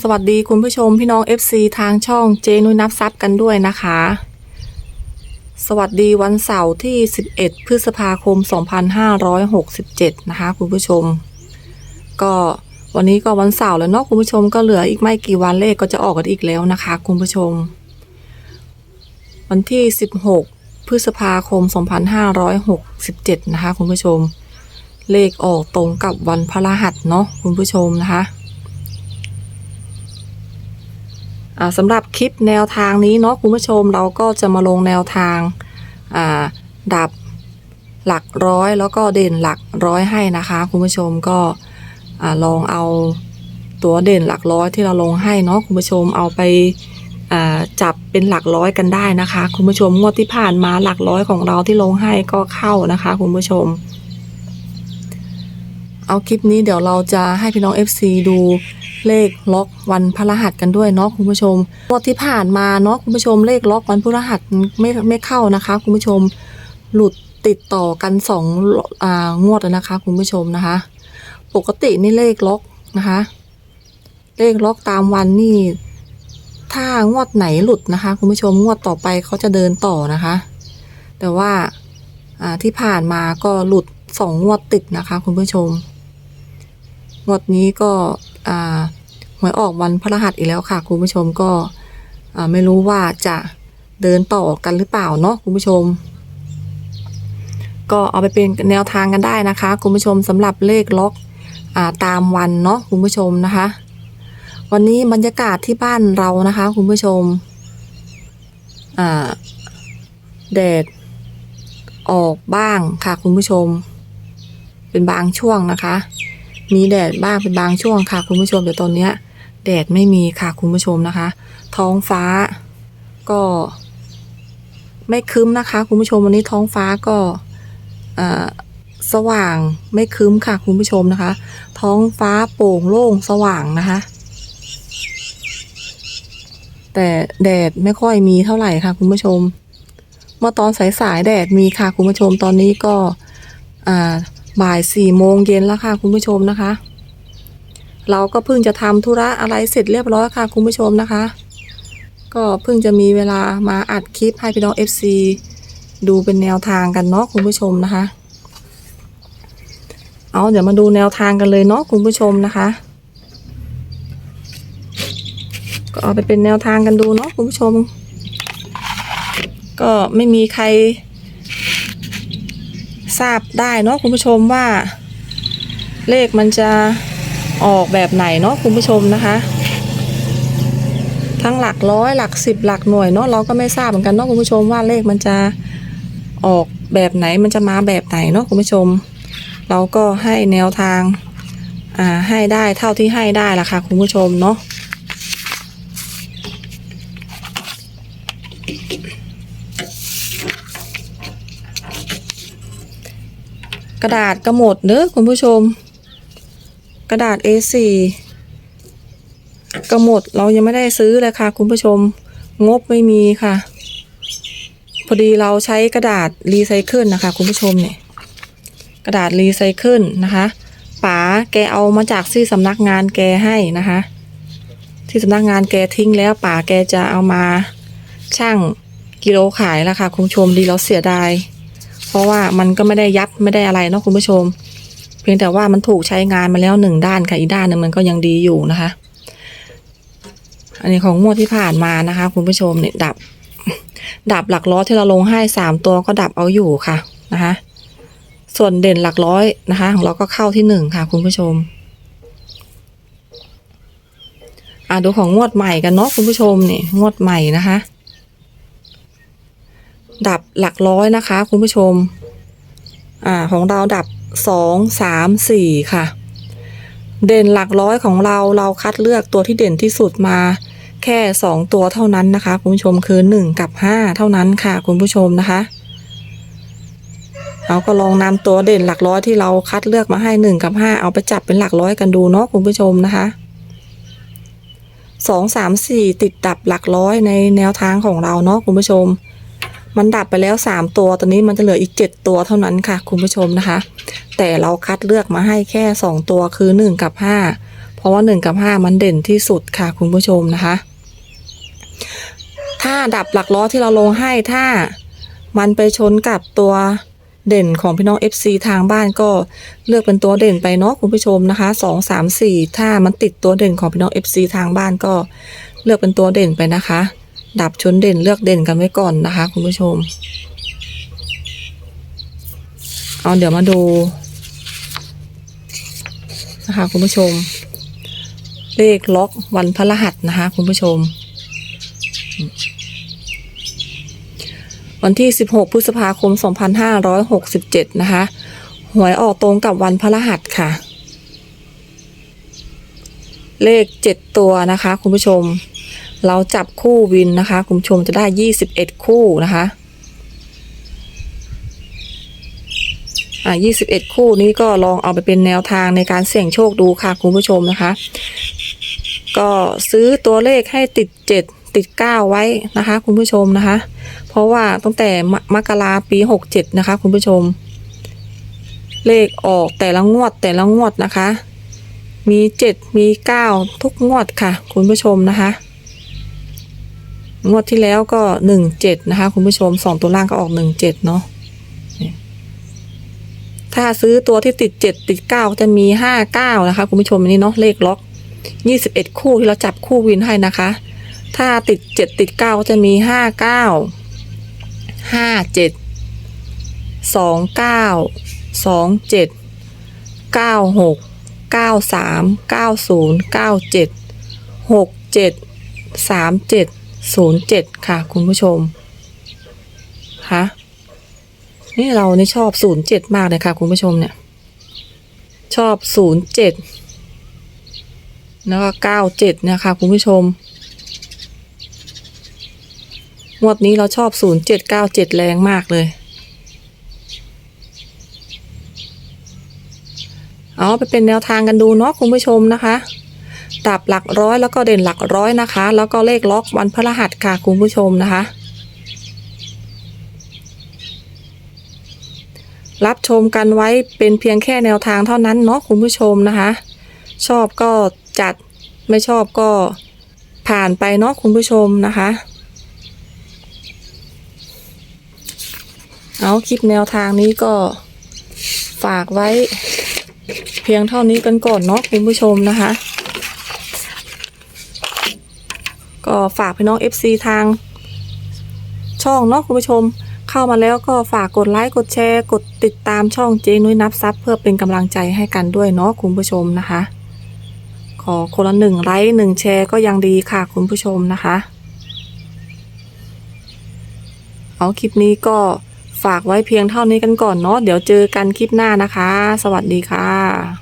สวัสดีคุณผู้ชมพี่น้อง FC ทางช่องเจนุยนับซับกันด้วยนะคะ สวัสดีวันเสาร์ที่ 11 พฤษภาคม 2567 นะคะ คุณผู้ชม ก็วันนี้ก็วันเสาร์แล้วเนาะคุณผู้ชมก็เหลืออีกไม่กี่วันเลขก็จะออกกันอีกแล้วนะคะ คุณผู้ชม วันที่ 16 พฤษภาคม 2567 นะคะ คุณผู้ชม เลขออกตรงกับวันพฤหัสเนาะคุณผู้ชมนะคะ อ่า สำหรับคลิปแนวทางนี้เนาะคุณผู้ชมเราก็จะมาลงแนวทางาดับหลักร้อยแล้วก็เด่นหลักร้อยให้นะคะ คุณผู้ชมก็ลองเอาตัวเด่นหลักร้อยที่เราลงให้เนาะคุณผู้ชมเอาไปาจับเป็นหลักร้อยกันได้นะคะ คุณผู้ชมงวดที่ผ่านมาหลักร้อยของเราที่ลงให้ก็เข้านะคะ คุณผู้ชม เอาคลิปนี้เดี๋ยวเราจะให้พี่น้อง FC ดู เลขล็อกวันพฤหัสกันด้วยเนาะคุณผู้ชมงวดที่ผ่านมาเนาะคุณผู้ชมเลขล็อกวันพฤหัสไม่ไม่เข้านะคะ คุณผู้ชมหลุดติดต่อกันสองงวดแล้วนะคะ คุณผู้ชมนะคะ ปกตินี่เลขล็อกนะคะ เลขล็อกตามวันนี่ ถ้างวดไหนหลุดนะคะ คุณผู้ชมงวดต่อไปเขาจะเดินต่อนะคะ แต่ว่าที่ผ่านมาก็หลุดสองงวดติดนะคะ คุณผู้ชม งวดนี้ก็ หวยออกวันพฤหัสอีกแล้วค่ะ คุณผู้ชมก็ไม่รู้ว่าจะเดินต่อกันหรือเปล่าเนาะคุณผู้ชม ก็เอาไปเป็นแนวทางกันได้นะคะ คุณผู้ชมสำหรับเลขล็อกอตามวันเนาะคุณผู้ชมนะคะ วันนี้บรรยากาศที่บ้านเรานะคะ คุณผู้ชมแดดออกบ้างค่ะคุณผู้ชม เป็นบางช่วงนะคะ มีแดดบ้างเป็นบางช่วงค่ะ คุณผู้ชมแต่ตอนเนี้ย แดดไม่มีค่ะคุณผู้ชมนะคะ ท้องฟ้าก็ ไม่ครึ้มนะคะ คุณผู้ชมวันนี้ท้องฟ้าก็สว่างไม่ครึ้มค่ะคุณผู้ชมนะคะ ท้องฟ้าโปร่งโล่งสว่างนะคะ แต่แดดไม่ค่อยมีเท่าไหร่ค่ะ คุณผู้ชม เมื่อตอนสายๆแดดมีค่ะคุณผู้ชมตอนนี้ก็อ่า บ่ายสี่โมงเย็นแล้วค่ะคุณผู้ชมนะคะ เราก็เพิ่งจะทำธุระอะไรเสร็จเรียบร้อยค่ะคุณผู้ชมนะคะ ก็เพิ่งจะมีเวลามาอัดคลิปให้พี่น้อง FC ดูเป็นแนวทางกันเนาะคุณผู้ชมนะคะ เอาเดี๋ยวมาดูแนวทางกันเลยเนาะคุณผู้ชมนะคะ ก็เอาไปเป็นแนวทางกันดูเนาะคุณผู้ชม ก็ไม่มีใคร ทราบได้เนาะคุณผู้ชมว่า เลขมันจะออกแบบไหนเนาะคุณผู้ชมนะคะ ทั้งหลักร้อยหลักสิบหลักหน่วยเนาะเราก็ไม่ทราบเหมือนกันเนาะคุณผู้ชมว่าเลขมันจะออกแบบไหนมันจะมาแบบไหนเนาะคุณผู้ชม เราก็ให้แนวทางอ่าให้ได้เท่าที่ให้ได้ละค่ะคุณผู้ชมเนาะ กระดาษก็หมดเด้อคุณผู้ชม กระดาษ A4 ก็หมดเรายังไม่ได้ซื้อเลยค่ะ คุณผู้ชม งบไม่มีค่ะ พอดีเราใช้กระดาษรีไซเคิลนะคะ คุณผู้ชมเนี่ย กระดาษรีไซเคิลนะคะป๋าแกเอามาจากที่สำนักงานแกให้นะคะ ที่สำนักงานแกทิ้งแล้วป๋าแกจะเอามาช่างกิโลขายแล้วค่ะ คุณผู้ชมดีเราเสียดาย เพราะว่ามันก็ไม่ได้ยับไม่ได้อะไรเนาะคุณผู้ชม เพียงแต่ว่ามันถูกใช้งานมาแล้วหนึ่งด้านค่ะอีกด้านหนึ่งมันก็ยังดีอยู่นะคะ อันนี้ของงวดที่ผ่านมานะคะ คุณผู้ชมเนี่ยดับ ดับหลักร้อยที่เราลงให้สามตัวก็ดับเอาอยู่ค่ะนะคะส่วนเด่นหลักร้อยนะคะ ของเราก็เข้าที่หนึ่งค่ะ คุณผู้ชมอะดูของงวดใหม่กันเนาะคุณผู้ชมนี่งวดใหม่นะคะ ดับหลักร้อยนะคะ คุณผู้ชม อ่าของเราดับสองสามสี่ค่ะ เด่นหลักร้อยของเราเราคัดเลือกตัวที่เด่นที่สุดมา แค่สองตัวเท่านั้นนะคะ คุณผู้ชมคือหนึ่งกับห้าเท่านั้นค่ะ คุณผู้ชมนะคะเราก็ลองนำตัวเด่นหลักร้อยที่เราคัดเลือกมาให้หนึ่งกับห้าเอาไปจับเป็นหลักร้อยกันดูเนาะคุณผู้ชมนะคะสองสามสี่ติดดับหลักร้อยในแนวทางของเราเนาะคุณผู้ชม มันดับไปแล้วสามตัว ตอนนี้มันจะเหลืออีกเจ็ดตัวเท่านั้นค่ะ คุณผู้ชมนะคะ แต่เราคัดเลือกมาให้แค่สองตัวคือหนึ่งกับห้าเพราะว่า 1 กับ 5 มันเด่นที่สุดค่ะ คุณผู้ชมนะคะ ถ้าดับหลักล้อที่เราลงให้ถ้ามันไปชนกับตัวเด่นของพี่น้อง FC ทางบ้านก็เลือกเป็นตัวเด่นไปเนาะคุณผู้ชมนะคะ 2 3 4 ถ้ามันติดตัวเด่นของพี่น้อง FC ทางบ้านก็เลือกเป็นตัวเด่นไปนะคะ ดับชนเด่นเลือกเด่นกันไว้ก่อนนะคะ คุณผู้ชม เอาเดี๋ยวมาดูนะคะคุณผู้ชม เลขล็อกวันพฤหัสนะคะ คุณผู้ชม วันที่ 16 พฤษภาคม 2567 นะคะ หวยออกตรงกับวันพฤหัสค่ะ เลข 7 ตัวนะคะ คุณผู้ชม เราจับคู่วินนะคะ คุณผู้ชมจะได้21คู่นะคะอะ21คู่นี้ก็ลองเอาไปเป็นแนวทางในการเสี่ยงโชคดูค่ะคุณผู้ชมนะคะ ก็ซื้อตัวเลขให้ติด7ติด9ไว้นะคะ คุณผู้ชมนะคะ เพราะว่าตั้งแต่มมกราปี67นะคะ คุณผู้ชม เลขออกแต่ละงวดแต่ละงวดนะคะ มี7มี9ทุกงวดค่ะ คุณผู้ชมนะคะ งวดที่แล้วก็17นะคะ คุณผู้ชมสองตัวล่างก็ออก17เจ็ดเนาะถ้าซื้อตัวที่ติดเจ็ดติดเก้าจะมีห้าเก้านะคะ คุณผู้ชมอันนี้เนาะเลขล็อกยี่สิบเอ็ดคู่ที่เราจับคู่วินให้นะคะ ถ้าติดเจ็ดติดเก้าจะมีห้าเก้าห้าเจ็ดสองเก้าสองเจ็ดเก้าหกเก้าสามเก้าศูนย์เก้าเจ็ดหกเจ็ดสามเจ็ด ศูนย์เจ็ดค่ะ คุณผู้ชมค่ะนี่เรานี่ชอบศูนย์เจ็ดมากเลยค่ะ คุณผู้ชมเนี่ย ชอบศูนย์เจ็ดแล้วก็เก้าเจ็ดนี่ยค่ะคุณผู้ชมงวดนี้เราชอบศูนย์เจ็ดเก้าเจ็ดแรงมากเลยเอาไปเป็นแนวทางกันดูเนาะคุณผู้ชมนะคะ ดับหลักร้อยแล้วก็เด่นหลักร้อยนะคะ แล้วก็เลขล็อกวันพฤหัสค่ะคุณผู้ชมนะคะ รับชมกันไว้เป็นเพียงแค่แนวทางเท่านั้นเนาะคุณผู้ชมนะคะ ชอบก็จัดไม่ชอบก็ผ่านไปเนาะคุณผู้ชมนะคะเอาคลิปแนวทางนี้ก็ฝากไว้ เพียงเท่านี้กันก่อนเนาะคุณผู้ชมนะคะ ก็ฝากพี่น้อง FC ทาง ช่องเนาะคุณผู้ชม เข้ามาแล้วก็ฝากกดไลค์กดแชร์กดติดตามช่องเจนุ้ยนับซับเพื่อเป็นกำลังใจให้กันด้วยเนาะคุณผู้ชมนะคะ ขอคนละหนึ่งไลค์หนึ่งแชร์ก็ยังดีค่ะคุณผู้ชมนะคะเอาคลิปนี้ก็ฝากไว้เพียงเท่านี้กันก่อนเนาะเดี๋ยวเจอกันคลิปหน้านะคะ สวัสดีค่ะ